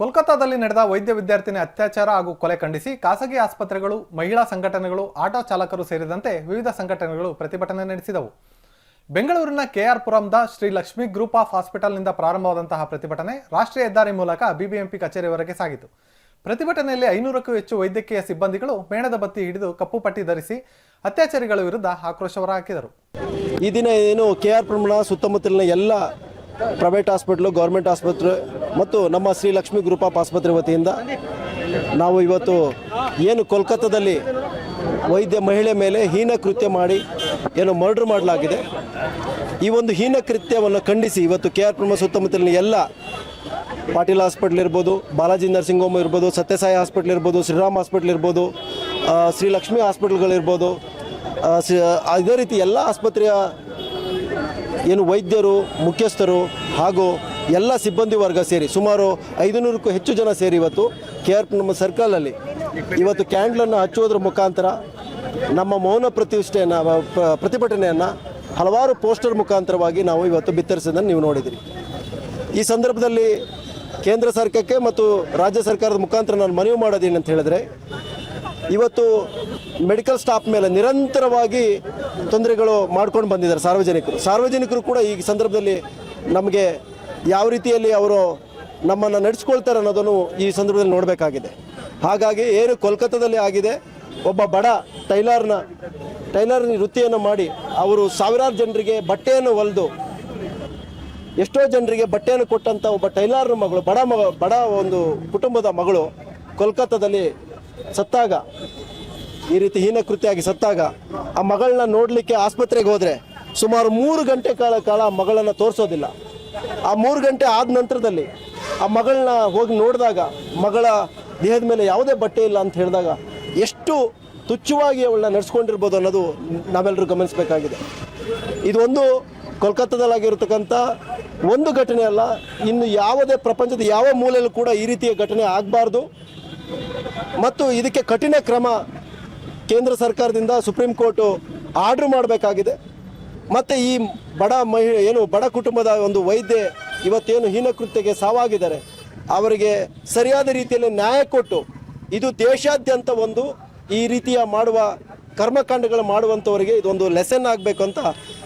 ಕೋಲ್ಕತ್ತಾದಲ್ಲಿ ನಡೆದ ವೈದ್ಯ ವಿದ್ಯಾರ್ಥಿನಿ ಅತ್ಯಾಚಾರ ಹಾಗೂ ಕೊಲೆ ಖಂಡಿಸಿ ಖಾಸಗಿ ಆಸ್ಪತ್ರೆಗಳು, ಮಹಿಳಾ ಸಂಘಟನೆಗಳು, ಆಟೋ ಚಾಲಕರು ಸೇರಿದಂತೆ ವಿವಿಧ ಸಂಘಟನೆಗಳು ಪ್ರತಿಭಟನೆ ನಡೆಸಿದವು. ಬೆಂಗಳೂರಿನ ಕೆಆರ್ ಪುರಂದ ಶ್ರೀ ಲಕ್ಷ್ಮಿ ಗ್ರೂಪ್ ಆಫ್ ಹಾಸ್ಪಿಟಲ್ನಿಂದ ಪ್ರಾರಂಭವಾದಂತಹ ಪ್ರತಿಭಟನೆ ರಾಷ್ಟ್ರೀಯ ಹೆದ್ದಾರಿ ಮೂಲಕ ಬಿಬಿಎಂಪಿ ಕಚೇರಿವರೆಗೆ ಸಾಗಿತು. ಪ್ರತಿಭಟನೆಯಲ್ಲಿ ಐನೂರಕ್ಕೂ ಹೆಚ್ಚು ವೈದ್ಯಕೀಯ ಸಿಬ್ಬಂದಿಗಳು ಮೇಣದ ಬತ್ತಿ ಹಿಡಿದು ಕಪ್ಪು ಪಟ್ಟಿ ಧರಿಸಿ ಅತ್ಯಾಚಾರಿಗಳ ವಿರುದ್ಧ ಆಕ್ರೋಶ ಹೊರಹಾಕಿದರು ಈ ದಿನ ಏನು ಕೆ ಆರ್ ಪ್ರಮಾಣ ಸುತ್ತಮುತ್ತಲಿನ ಎಲ್ಲ ಪ್ರೈವೇಟ್ ಆಸ್ಪಿಟ್ಲು ಗೌರ್ಮೆಂಟ್ ಆಸ್ಪತ್ರೆ ಮತ್ತು ನಮ್ಮ ಶ್ರೀ ಲಕ್ಷ್ಮಿ ಗ್ರೂಪ್ ಆಫ್ ಆಸ್ಪತ್ರೆ ವತಿಯಿಂದ ನಾವು ಇವತ್ತು ಏನು ಕೋಲ್ಕತ್ತಾದಲ್ಲಿ ವೈದ್ಯ ಮಹಿಳೆ ಮೇಲೆ ಹೀನ ಕೃತ್ಯ ಮಾಡಿ, ಏನು ಮರ್ಡರ್ ಮಾಡಲಾಗಿದೆ. ಈ ಒಂದು ಹೀನ ಕೃತ್ಯವನ್ನು ಖಂಡಿಸಿ ಇವತ್ತು ಕೆ ಆರ್ ಪ್ರಮ ಸುತ್ತಮುತ್ತಲಿನ ಎಲ್ಲ ಪಾಟೀಲ್ ಹಾಸ್ಪಿಟ್ಲ್ ಇರ್ಬೋದು, ಬಾಲಾಜಿ ನರ್ಸಿಂಗ್ ಹೋಮ್ ಇರ್ಬೋದು, ಸತ್ಯಸಾಯಿ ಹಾಸ್ಪಿಟ್ಲ್ ಇರ್ಬೋದು, ಶ್ರೀರಾಮ್ ಹಾಸ್ಪಿಟ್ಲ್ ಇರ್ಬೋದು ಶ್ರೀಲಕ್ಷ್ಮಿ ಶ್ರೀ ಲಕ್ಷ್ಮಿ ಹಾಸ್ಪಿಟ್ಲ್ಗಳಿರ್ಬೋದು ಅದೇ ರೀತಿ ಎಲ್ಲ ಆಸ್ಪತ್ರೆಯ ಏನು ವೈದ್ಯರು, ಮುಖ್ಯಸ್ಥರು ಹಾಗೂ ಎಲ್ಲ ಸಿಬ್ಬಂದಿ ವರ್ಗ ಸೇರಿ ಸುಮಾರು ಐದುನೂರಕ್ಕೂ ಹೆಚ್ಚು ಜನ ಸೇರಿ ಇವತ್ತು ಕೆ ಆರ್ ನಮ್ಮ ಸರ್ಕಲಲ್ಲಿ ಇವತ್ತು ಕ್ಯಾಂಡ್ಲನ್ನು ಹಚ್ಚುವುದರ ಮುಖಾಂತರ ನಮ್ಮ ಮೌನ ಪ್ರತಿಷ್ಠೆಯನ್ನು ಪ್ರ- ಪ್ರತಿಭಟನೆಯನ್ನು ಹಲವಾರು ಪೋಸ್ಟರ್ ಮುಖಾಂತರವಾಗಿ ನಾವು ಇವತ್ತು ಬಿತ್ತರಿಸೋದನ್ನು ನೀವು ನೋಡಿದಿರಿ. ಈ ಸಂದರ್ಭದಲ್ಲಿ ಕೇಂದ್ರ ಸರ್ಕಾರಕ್ಕೆ ಮತ್ತು ರಾಜ್ಯ ಸರ್ಕಾರದ ಮುಖಾಂತರ ನಾನು ಮನವಿ ಮಾಡೋದೇನಂತ ಹೇಳಿದ್ರೆ ಇವತ್ತು ಮೆಡಿಕಲ್ ಸ್ಟಾಫ್ ಮೇಲೆ ನಿರಂತರವಾಗಿ ತೊಂದರೆಗಳು ಮಾಡ್ಕೊಂಡು ಬಂದಿದ್ದಾರೆ ಸಾರ್ವಜನಿಕರು. ಸಾರ್ವಜನಿಕರು ಕೂಡ ಈ ಸಂದರ್ಭದಲ್ಲಿ ನಮಗೆ ಯಾವ ರೀತಿಯಲ್ಲಿ ಅವರು ನಮ್ಮನ್ನು ನಡೆಸ್ಕೊಳ್ತಾರೆ ಅನ್ನೋದನ್ನು ಈ ಸಂದರ್ಭದಲ್ಲಿ ನೋಡಬೇಕಾಗಿದೆ. ಹಾಗಾಗಿ ಏನು ಕೋಲ್ಕತ್ತಾದಲ್ಲಿ ಆಗಿದೆ. ಒಬ್ಬ ಬಡ ಟೈಲರ್ನ ಟೈಲರ್ ವೃತ್ತಿಯನ್ನು ಮಾಡಿ ಅವರು ಸಾವಿರಾರು ಜನರಿಗೆ ಬಟ್ಟೆಯನ್ನು ಹೊಲಿದು ಎಷ್ಟೋ ಜನರಿಗೆ ಬಟ್ಟೆಯನ್ನು ಕೊಟ್ಟಂಥ ಒಬ್ಬ ಟೈಲರ್ನ ಮಗಳು, ಬಡ ಮಗ, ಬಡ ಒಂದು ಕುಟುಂಬದ ಮಗಳು ಕೋಲ್ಕತ್ತಾದಲ್ಲಿ ಸತ್ತಾಗ, ಈ ರೀತಿ ಹೀನ ಕೃತಿಯಾಗಿ ಆಗಿ ಸತ್ತಾಗ, ಆ ಮಗಳನ್ನ ನೋಡಲಿಕ್ಕೆ ಆಸ್ಪತ್ರೆಗೆ ಹೋದರೆ ಸುಮಾರು ಮೂರು ಗಂಟೆ ಕಾಲ ಕಾಲ ಆ ಮಗಳನ್ನು ತೋರಿಸೋದಿಲ್ಲ. ಆ ಮೂರು ಗಂಟೆ ಆದ ನಂತರದಲ್ಲಿ ಆ ಮಗಳನ್ನ ಹೋಗಿ ನೋಡಿದಾಗ ಮಗಳ ದೇಹದ ಮೇಲೆ ಯಾವುದೇ ಬಟ್ಟೆ ಇಲ್ಲ ಅಂತ ಹೇಳಿದಾಗ ಎಷ್ಟು ತುಚ್ಛವಾಗಿ ಅವಳನ್ನ ನಡೆಸ್ಕೊಂಡಿರ್ಬೋದು ಅನ್ನೋದು ನಾವೆಲ್ಲರೂ ಗಮನಿಸಬೇಕಾಗಿದೆ. ಇದೊಂದು ಕೋಲ್ಕತ್ತಾದಲ್ಲಾಗಿರ್ತಕ್ಕಂಥ ಒಂದು ಘಟನೆ ಅಲ್ಲ, ಇನ್ನು ಯಾವುದೇ ಪ್ರಪಂಚದ ಯಾವ ಮೂಲೆಯಲ್ಲೂ ಕೂಡ ಈ ರೀತಿಯ ಘಟನೆ ಆಗಬಾರ್ದು. ಮತ್ತು ಇದಕ್ಕೆ ಕಠಿಣ ಕ್ರಮ ಕೇಂದ್ರ ಸರ್ಕಾರದಿಂದ ಸುಪ್ರೀಂ ಕೋರ್ಟು ಆರ್ಡ್ರ್ ಮಾಡಬೇಕಾಗಿದೆ. ಮತ್ತು ಈ ಬಡ ಮಹಿಳೆ ಏನು ಬಡ ಕುಟುಂಬದ ಒಂದು ವೈದ್ಯೆ ಇವತ್ತೇನು ಹೀನಕೃತ್ಯಕ್ಕೆ ಸಾವಾಗಿದ್ದಾರೆ. ಅವರಿಗೆ ಸರಿಯಾದ ರೀತಿಯಲ್ಲಿ ನ್ಯಾಯ ಕೊಟ್ಟು ಇದು ದೇಶಾದ್ಯಂತ ಒಂದು ಈ ರೀತಿಯ ಮಾಡುವ ಕರ್ಮಕಾಂಡಗಳು ಮಾಡುವಂಥವರಿಗೆ ಇದೊಂದು ಲೆಸನ್ ಆಗಬೇಕು ಅಂತ